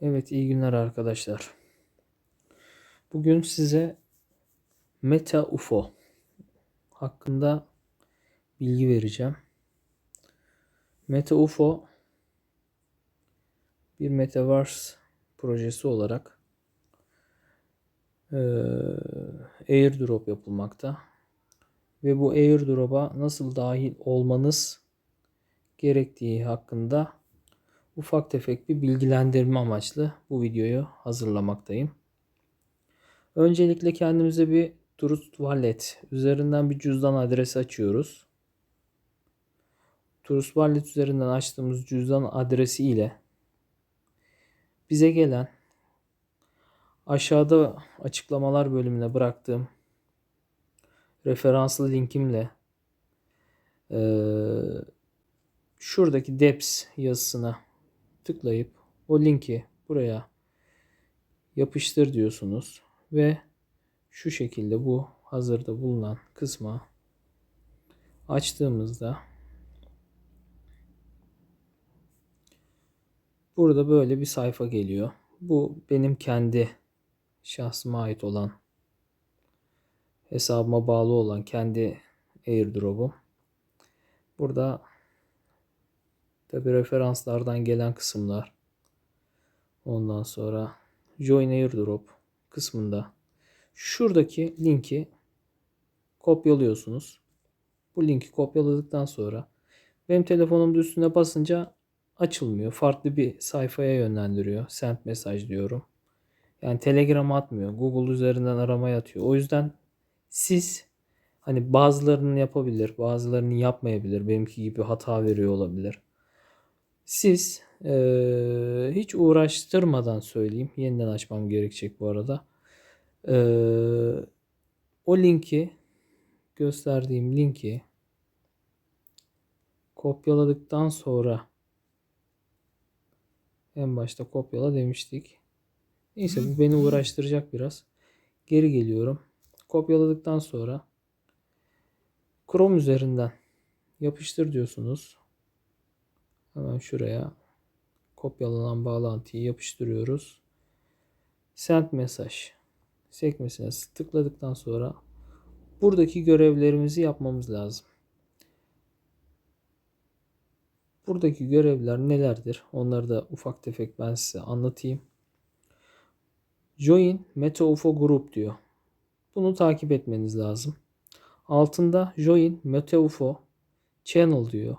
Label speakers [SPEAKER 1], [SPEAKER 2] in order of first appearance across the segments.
[SPEAKER 1] Evet iyi günler arkadaşlar. Bugün size Meta UFO hakkında bilgi vereceğim. Meta UFO bir Metaverse projesi olarak eee airdrop yapılmakta. Ve bu airdrop'a nasıl dahil olmanız gerektiği hakkında ufak tefek bir bilgilendirme amaçlı bu videoyu hazırlamaktayım. Öncelikle kendimize bir Trust Wallet üzerinden bir cüzdan adresi açıyoruz. Trust Wallet üzerinden açtığımız cüzdan adresi ile bize gelen aşağıda açıklamalar bölümüne bıraktığım referanslı linkimle eee, şuradaki DEPS yazısına tıklayıp o linki buraya yapıştır diyorsunuz ve şu şekilde bu hazırda bulunan kısma açtığımızda burada böyle bir sayfa geliyor. Bu benim kendi şahsıma ait olan hesabıma bağlı olan kendi airdrop'um. Burada tabi referanslardan gelen kısımlar. Ondan sonra Join Airdrop kısmında şuradaki linki kopyalıyorsunuz. Bu linki kopyaladıktan sonra benim telefonumda üstüne basınca açılmıyor. Farklı bir sayfaya yönlendiriyor. Send mesaj diyorum. Yani Telegram atmıyor. Google üzerinden aramaya atıyor. O yüzden siz hani bazılarının yapabilir, bazılarının yapmayabilir. Benimki gibi hata veriyor olabilir. Siz eee, hiç uğraştırmadan söyleyeyim. Yeniden açmam gerekecek bu arada. Eee, o linki gösterdiğim linki kopyaladıktan sonra en başta kopyala demiştik. Neyse bu beni uğraştıracak biraz. Geri geliyorum. Kopyaladıktan sonra Chrome üzerinden yapıştır diyorsunuz. Hemen şuraya kopyalanan bağlantıyı yapıştırıyoruz. Send mesaj sekmesine tıkladıktan sonra buradaki görevlerimizi yapmamız lazım. Buradaki görevler nelerdir? Onları da ufak tefek ben size anlatayım. Join Meta UFO Group diyor. Bunu takip etmeniz lazım. Altında Join Meta UFO Channel diyor.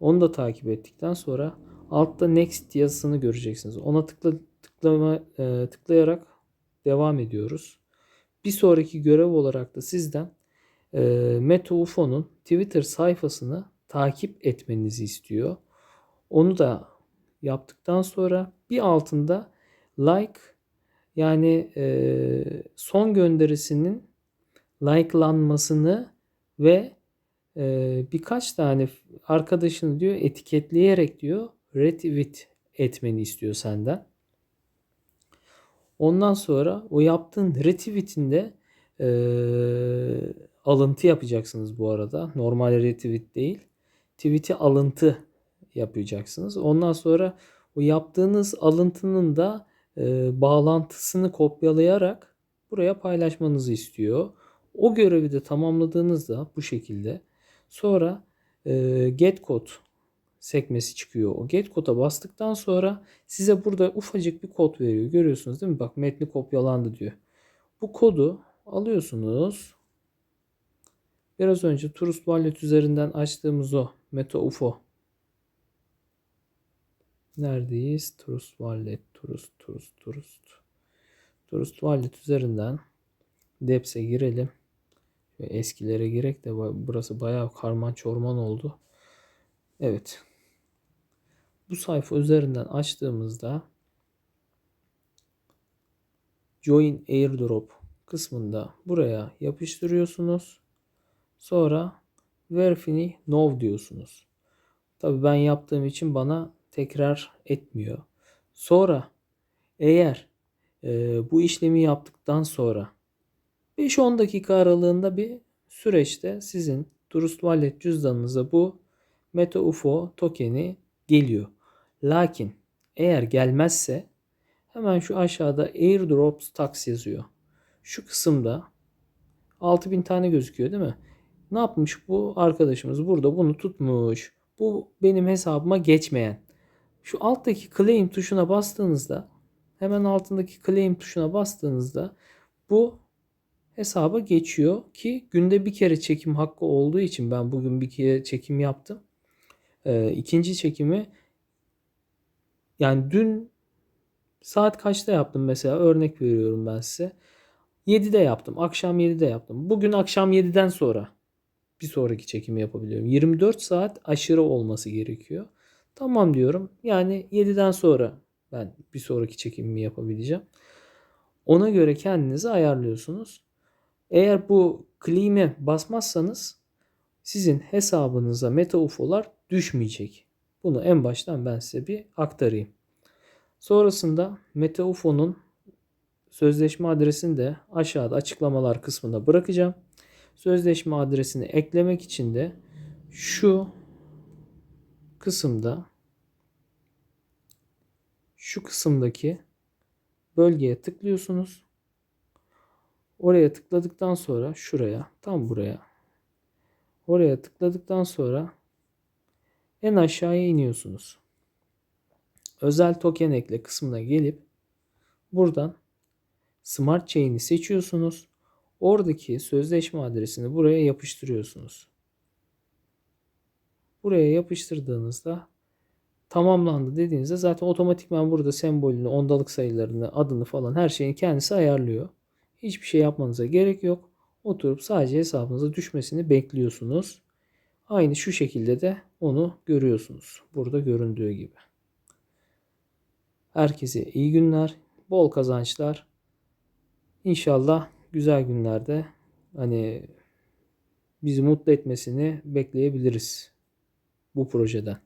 [SPEAKER 1] Onu da takip ettikten sonra altta Next yazısını göreceksiniz. Ona tıkla, tıklama, e, tıklayarak devam ediyoruz. Bir sonraki görev olarak da sizden e, Meta UFO'nun Twitter sayfasını takip etmenizi istiyor. Onu da yaptıktan sonra bir altında like yani e, son gönderisinin likelanmasını ve birkaç tane arkadaşını diyor etiketleyerek diyor retweet etmeni istiyor senden. Ondan sonra o yaptığın retweet'inde e, alıntı yapacaksınız bu arada. Normal retweet değil. Tweet'i alıntı yapacaksınız. Ondan sonra o yaptığınız alıntının da e, bağlantısını kopyalayarak buraya paylaşmanızı istiyor. O görevi de tamamladığınızda bu şekilde sonra e, get code sekmesi çıkıyor. O get koda bastıktan sonra size burada ufacık bir kod veriyor. Görüyorsunuz değil mi? Bak metni kopyalandı diyor. Bu kodu alıyorsunuz. Biraz önce Trust Wallet üzerinden açtığımız o Meta UFO. Neredeyiz? Trust Wallet, Trust, Trust, Trust. Trust Wallet üzerinden Deps'e girelim. Eskilere girek de burası bayağı karman çorman oldu. Evet. Bu sayfa üzerinden açtığımızda Join Airdrop kısmında buraya yapıştırıyorsunuz. Sonra Verify Now diyorsunuz. Tabi ben yaptığım için bana tekrar etmiyor. Sonra eğer e, bu işlemi yaptıktan sonra 5-10 dakika aralığında bir süreçte sizin Trust Wallet cüzdanınıza bu Meta UFO tokeni geliyor. Lakin eğer gelmezse Hemen şu aşağıda airdrops tax yazıyor. Şu kısımda 6000 tane gözüküyor değil mi? Ne yapmış bu arkadaşımız? Burada bunu tutmuş. Bu benim hesabıma geçmeyen. Şu alttaki claim tuşuna bastığınızda hemen altındaki claim tuşuna bastığınızda bu hesaba geçiyor ki günde bir kere çekim hakkı olduğu için ben bugün bir kere çekim yaptım. Ee, ikinci çekimi yani dün saat kaçta yaptım mesela örnek veriyorum ben size. 7'de yaptım. Akşam 7'de yaptım. Bugün akşam 7'den sonra bir sonraki çekimi yapabiliyorum. 24 saat aşırı olması gerekiyor. Tamam diyorum. Yani 7'den sonra ben bir sonraki çekimimi yapabileceğim. Ona göre kendinizi ayarlıyorsunuz. Eğer bu claim'e basmazsanız sizin hesabınıza meta UFO'lar düşmeyecek. Bunu en baştan ben size bir aktarayım. Sonrasında Meta UFO'nun sözleşme adresini de aşağıda açıklamalar kısmına bırakacağım. Sözleşme adresini eklemek için de şu kısımda şu kısımdaki bölgeye tıklıyorsunuz. Oraya tıkladıktan sonra şuraya, tam buraya. Oraya tıkladıktan sonra en aşağıya iniyorsunuz. Özel token ekle kısmına gelip buradan Smart Chain'i seçiyorsunuz. Oradaki sözleşme adresini buraya yapıştırıyorsunuz. Buraya yapıştırdığınızda tamamlandı dediğinizde zaten otomatikman burada sembolünü, ondalık sayılarını, adını falan her şeyini kendisi ayarlıyor. Hiçbir şey yapmanıza gerek yok. Oturup sadece hesabınıza düşmesini bekliyorsunuz. Aynı şu şekilde de onu görüyorsunuz. Burada göründüğü gibi. Herkese iyi günler, bol kazançlar. İnşallah güzel günlerde hani bizi mutlu etmesini bekleyebiliriz bu projeden.